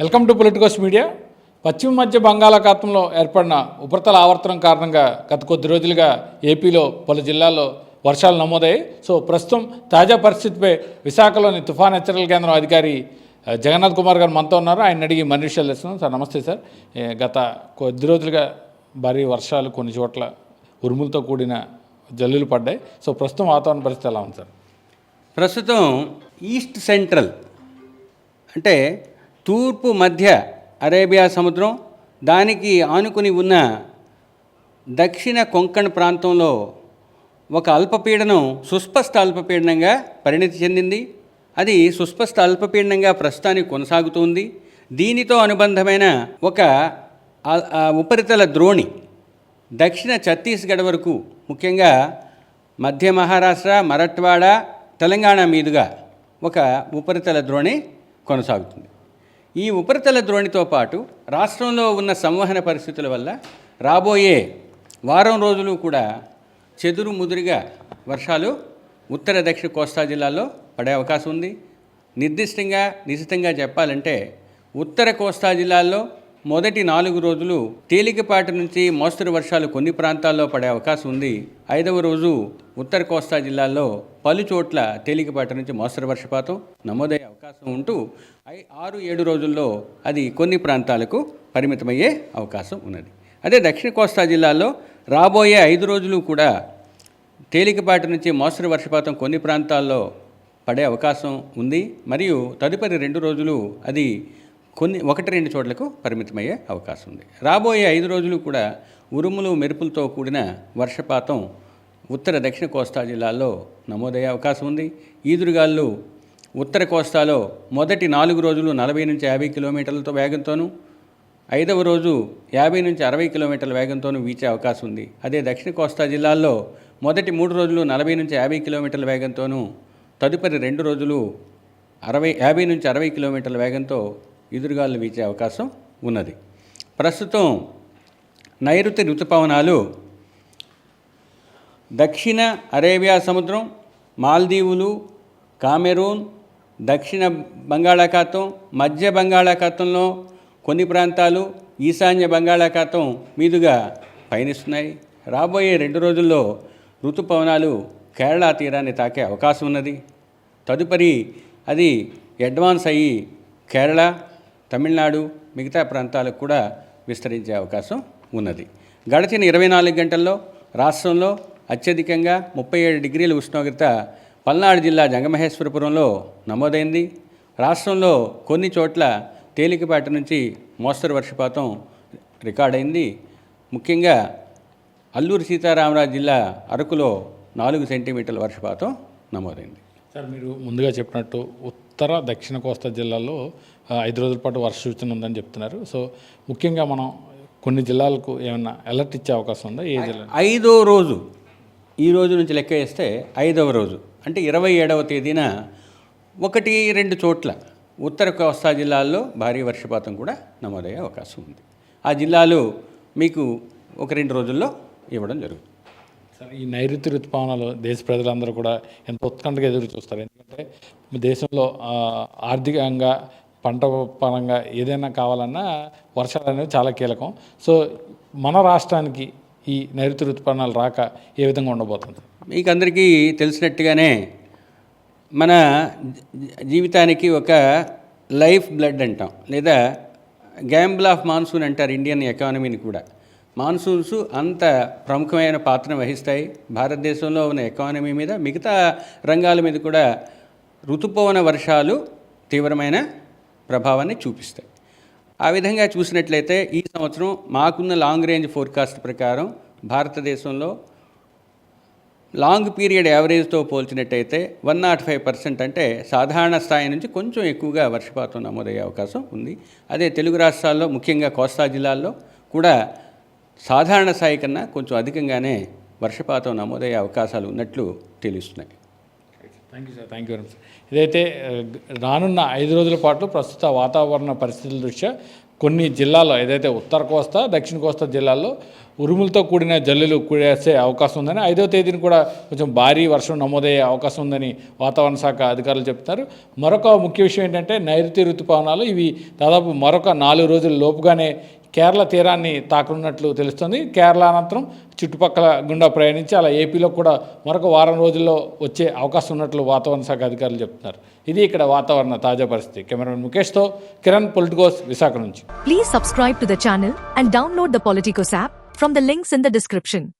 Welcome to Politicos media పశ్చిమ మధ్య బంగాళాఖాతంలో ఏర్పడిన ఉపరితల ఆవర్తనం కారణంగా గత కొద్ది రోజులుగా ఏపీలో పలు జిల్లాల్లో వర్షాలు నమోదయ్యాయి. సో ప్రస్తుతం తాజా పరిస్థితిపై విశాఖలోని తుఫాన్ హెచ్చరికల కేంద్రం అధికారి జగన్నాథ్ కుమార్ గారు మనతో ఉన్నారు. ఆయన అడిగి మరిన్ని విషయాలు ఇస్తున్నాం సార్ నమస్తే సార్. గత కొద్ది రోజులుగా భారీ వర్షాలు కొన్ని చోట్ల ఉరుములతో కూడిన జల్లులు పడ్డాయి. సో ప్రస్తుతం వాతావరణ పరిస్థితి ఎలా ఉంది సార్? ప్రస్తుతం ఈస్ట్ సెంట్రల్ అంటే తూర్పు మధ్య అరేబియా సముద్రం దానికి ఆనుకుని ఉన్న దక్షిణ కొంకణ్ ప్రాంతంలో ఒక అల్పపీడనం సుస్పష్ట అల్పపీడనంగా పరిణతి చెందింది. అది సుస్పష్ట అల్పపీడనంగా ప్రస్తుతానికి కొనసాగుతుంది. దీనితో అనుబంధమైన ఒక ఉపరితల ద్రోణి దక్షిణ ఛత్తీస్గఢ్ వరకు ముఖ్యంగా మధ్య మహారాష్ట్ర మరట్వాడ తెలంగాణ మీదుగా ఒక ఉపరితల ద్రోణి కొనసాగుతుంది. ఈ ఉపరితల ద్రోణితో పాటు రాష్ట్రంలో ఉన్న సంవహన పరిస్థితుల వల్ల రాబోయే వారం రోజులు కూడా చెదురు ముదురుగా వర్షాలు ఉత్తర దక్షిణ కోస్తా జిల్లాల్లో పడే అవకాశం ఉంది. నిర్దిష్టంగా నిశ్చితంగా చెప్పాలంటే ఉత్తర కోస్తా జిల్లాల్లో మొదటి నాలుగు రోజులు తేలికపాటి నుంచి మోస్తరు వర్షాలు కొన్ని ప్రాంతాల్లో పడే అవకాశం ఉంది. ఐదవ రోజు ఉత్తర కోస్తా జిల్లాల్లో పలు చోట్ల తేలికపాటి నుంచి మోస్తరు వర్షపాతం నమోదయ్యే అవకాశం ఉంటూ ఐ- ఆరు ఏడు రోజుల్లో అది కొన్ని ప్రాంతాలకు పరిమితమయ్యే అవకాశం ఉన్నది. అదే దక్షిణ కోస్తా జిల్లాల్లో రాబోయే ఐదు రోజులు కూడా తేలికపాటి నుంచి మోస్తరు వర్షపాతం కొన్ని ప్రాంతాల్లో పడే అవకాశం ఉంది. మరియు తదుపరి రెండు రోజులు అది కొన్ని ఒకటి రెండు చోట్లకు పరిమితమయ్యే అవకాశం ఉంది. రాబోయే ఐదు రోజులు కూడా ఉరుములు మెరుపులతో కూడిన వర్షపాతం ఉత్తర దక్షిణ కోస్తా జిల్లాల్లో నమోదయ్యే అవకాశం ఉంది. ఈదురుగాళ్ళు ఉత్తర కోస్తాలో మొదటి నాలుగు రోజులు నలభై నుంచి యాభై కిలోమీటర్లతో వేగంతోనూ ఐదవ రోజు యాభై నుంచి అరవై కిలోమీటర్ల వేగంతోనూ వీచే అవకాశం ఉంది. అదే దక్షిణ కోస్తా జిల్లాల్లో మొదటి మూడు రోజులు నలభై నుంచి యాభై కిలోమీటర్ల వేగంతోనూ తదుపరి రెండు రోజులు అరవై యాభై నుంచి అరవై కిలోమీటర్ల వేగంతో ఎదురుగాలు వీచే అవకాశం ఉన్నది. ప్రస్తుతం నైరుతి ఋతుపవనాలు దక్షిణ అరేబియా సముద్రం మాల్దీవులు కామెరూన్ దక్షిణ బంగాళాఖాతం మధ్య బంగాళాఖాతంలో కొన్ని ప్రాంతాలు ఈశాన్య బంగాళాఖాతం మీదుగా పయనిస్తున్నాయి. రాబోయే రెండు రోజుల్లో ఋతుపవనాలు కేరళ తీరాన్ని తాకే అవకాశం ఉన్నది. తదుపరి అది అడ్వాన్స్ అయ్యి కేరళ తమిళనాడు మిగతా ప్రాంతాలకు కూడా విస్తరించే అవకాశం ఉన్నది. గడిచిన ఇరవై నాలుగు గంటల్లో రాష్ట్రంలో అత్యధికంగా ముప్పై ఏడు డిగ్రీల ఉష్ణోగ్రత పల్నాడు జిల్లా జంగమహేశ్వరపురంలో నమోదైంది. రాష్ట్రంలో కొన్ని చోట్ల తేలికపాటి నుంచి మోస్తరు వర్షపాతం రికార్డైంది. ముఖ్యంగా అల్లూరు సీతారామరాజు జిల్లా అరకులో నాలుగు సెంటీమీటర్ల వర్షపాతం నమోదైంది. సార్ మీరు ముందుగా చెప్పినట్టు ఉత్తర దక్షిణ కోస్తా జిల్లాల్లో ఐదు రోజుల పాటు వర్ష సూచన ఉందని చెప్తున్నారు. సో ముఖ్యంగా మనం కొన్ని జిల్లాలకు ఏమైనా అలర్ట్ ఇచ్చే అవకాశం ఉందా? ఏ జిల్లా? ఐదో రోజు ఈ రోజు నుంచి లెక్క వేస్తే ఐదవ రోజు. అంటే ఇరవై ఏడవ తేదీన ఒకటి రెండు చోట్ల ఉత్తర కోస్తా జిల్లాల్లో భారీ వర్షపాతం కూడా నమోదయ్యే అవకాశం ఉంది. ఆ జిల్లాలు మీకు ఒక రెండు రోజుల్లో ఇవ్వడం జరుగుతుంది. ఈ నైరుతి ఋతుపవనాలు దేశ ప్రజలందరూ కూడా ఎంతో ఉత్కంఠగా ఎదురు చూస్తారు. ఎందుకంటే దేశంలో ఆర్థికంగా పంట పరంగా ఏదైనా కావాలన్నా వర్షాలు అనేవి చాలా కీలకం. సో మన రాష్ట్రానికి ఈ నైరుతి ఋతుపవనాలు రాక ఏ విధంగా ఉండబోతుంది? మీకు అందరికీ తెలిసినట్టుగానే మన జీవితానికి ఒక లైఫ్ బ్లడ్ అంటాం. లేదా గ్యాంబుల్ ఆఫ్ మాన్సూన్ అంటారు ఇండియన్ ఎకానమీని కూడా. మాన్సూన్స్ అంత ప్రముఖమైన పాత్ర వహిస్తాయి. భారతదేశంలో ఉన్న ఎకానమీ మీద మిగతా రంగాల మీద కూడా ఋతుపవన వర్షాలు తీవ్రమైన ప్రభావాన్ని చూపిస్తాయి. ఆ విధంగా చూసినట్లయితే ఈ సంవత్సరం మాకున్న లాంగ్ రేంజ్ ఫోర్కాస్ట్ ప్రకారం భారతదేశంలో లాంగ్ పీరియడ్ యావరేజ్తో పోల్చినట్టయితే వన్ నాట్ ఫైవ్ పర్సెంట్ అంటే సాధారణ స్థాయి నుంచి కొంచెం ఎక్కువగా వర్షపాతం నమోదయ్యే అవకాశం ఉంది. అదే తెలుగు రాష్ట్రాల్లో ముఖ్యంగా కోస్తా జిల్లాల్లో కూడా సాధారణ స్థాయి కన్నా కొంచెం అధికంగానే వర్షపాతం నమోదయ్యే అవకాశాలు ఉన్నట్లు తెలుస్తున్నాయి. Thank you sir thank you very much ఇదైతే రానున్న ఐదు రోజుల పాటు ప్రస్తుత వాతావరణ పరిస్థితుల దృష్ట్యా కొన్ని జిల్లాల్లో ఏదైతే ఉత్తర కోస్తా దక్షిణ కోస్తా జిల్లాల్లో ఉరుములతో కూడిన జల్లులు కురిసే అవకాశం ఉందని ఐదవ తేదీన కూడా కొంచెం భారీ వర్షం నమోదయ్యే అవకాశం ఉందని వాతావరణ శాఖ అధికారులు చెప్తున్నారు మరొక ముఖ్య విషయం ఏంటంటే నైరుతి ఋతుపవనాలు ఇవి దాదాపు మరొక నాలుగు రోజుల లోపుగానే కేరళ తీరాన్ని తాకనున్నట్లు తెలుస్తుంది. కేరళ అనంతరం చుట్టుపక్కల గుండా ప్రయాణించి అలా ఏపీలో కూడా మరొక వారం రోజుల్లో వచ్చే అవకాశం ఉన్నట్లు వాతావరణ శాఖ అధికారులు చెప్తున్నారు. ఇది ఇక్కడ వాతావరణ తాజా పరిస్థితి. కెమెరామెన్ ముఖేష్తో కిరణ్ పొలిటికోస్ విశాఖ నుంచి. Please subscribe to the channel and download the Politicos app from the links in the description